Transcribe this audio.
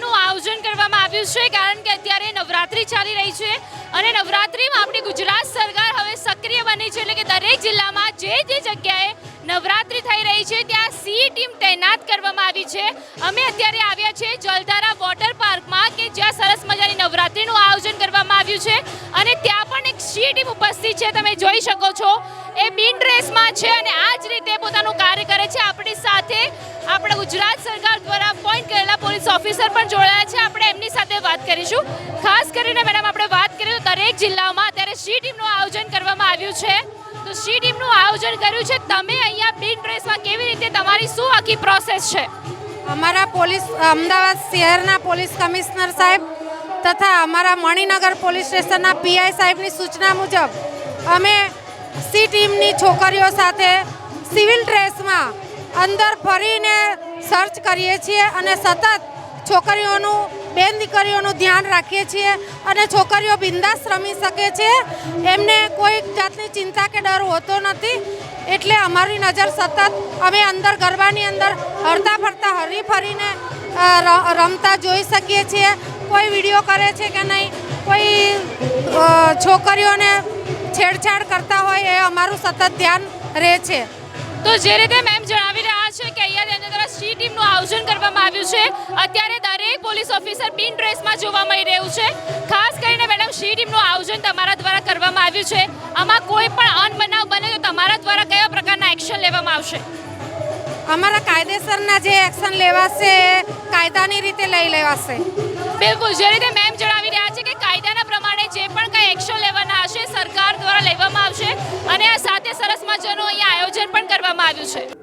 કરવામાં આવ્યું છે, કારણ કે અત્યારે નવરાત્રી ચાલી રહી છે અને નવરાત્રીમાં આપણી ગુજરાત સરકાર હવે સક્રિય બની છે, એટલે કે દરેક જિલ્લામાં જે જે જગ્યાએ નવરાત્રી થઈ રહી છે, ત્યાં સી ટીમ તૈનાત કરવામાં આવી છે. અમે અત્યારે આવ્યા છીએ જલધારા વોટર પાર્કમાં, કે જ્યાં સરસ મજાની નવરાત્રીનું આયોજન કરવામાં આવ્યું છે અને ત્યાં પણ એક સી ટીમ ઉપસ્થિત છે, તમે જોઈ શકો છો. એ બિન ડ્રેસમાં છે અને આ જ રીતે પોતાનું કાર્ય કરે છે. આપણી સાથે આપણા ગુજરાત પોલીસ ઓફિસર પણ જોડાયા છે. આપણે એમની સાથે વાત કરીશું. ખાસ કરીને મેડમ, આપણે વાત કરીએ તો દરેક જિલ્લામાં અત્યારે સી ટીમનું આયોજન કરવામાં આવ્યું છે. તો સી ટીમનું આયોજન કર્યું છે. તમે અહીંયા બિન ડ્રેસમાં કેવી રીતે તમારી શું આખી પ્રોસેસ છે? અમારા પોલીસ, અમદાવાદ શહેરના પોલીસ કમિશનર સાહેબ તથા અમારા મણિનગર પોલીસ સ્ટેશનના પીઆઈ સાહેબની સૂચના મુજબ અમે સી ટીમની છોકરીઓ સાથે સિવિલ ડ્રેસમાં અંદર ફરીને સર્ચ કરીએ છીએ અને સતત છોકરીઓનું, બેન દીકરીઓનું ધ્યાન રાખીએ છીએ અને છોકરીઓ બિંદાસ રમી શકે છે. એમને કોઈ જાતની ચિંતા કે ડર હોતો નથી. એટલે અમારી નજર સતત અમે અંદર ગરબાની અંદર હરતા ફરતા હરી ફરીને રમતા જોઈ શકીએ છીએ. કોઈ વીડિયો કરે છે કે નહીં, કોઈ છોકરીઓને છેડછાડ કરતા હોય એ અમારું સતત ધ્યાન રહે છે. તો જે રીતે મેમ જણાવી રહ્યા છે કે અહીંયા તેના દ્વારા સી ટીમનું આયોજન કરવામાં આવ્યું છે. અત્યારે દરેક પોલીસ ઓફિસર બિન ડ્રેસમાં જોવા મળી રહ્યું છે. ખાસ કરીને મેડમ સી ટીમનું આયોજન તમારા દ્વારા કરવામાં આવ્યું છે. આમાં કોઈ પણ અનબનાવ બને તો તમારા દ્વારા કયા પ્રકારના એક્શન લેવામાં આવશે? અમારા કાયદેસરના જે એક્શન લેવાશે કાયદાની રીતે લઈ લેવાશે. બિલકુલ જે રીતે મેમ જણાવી રહ્યા છે કે કાયદાના પ્રમાણે જે પણ કંઈ એક્શન લેવાના હશે સરકાર દ્વારા લેવામાં આવશે. અને આ સાથે સરસ મજાનો અહીંયા પણ કરવામાં આવ્યું છે.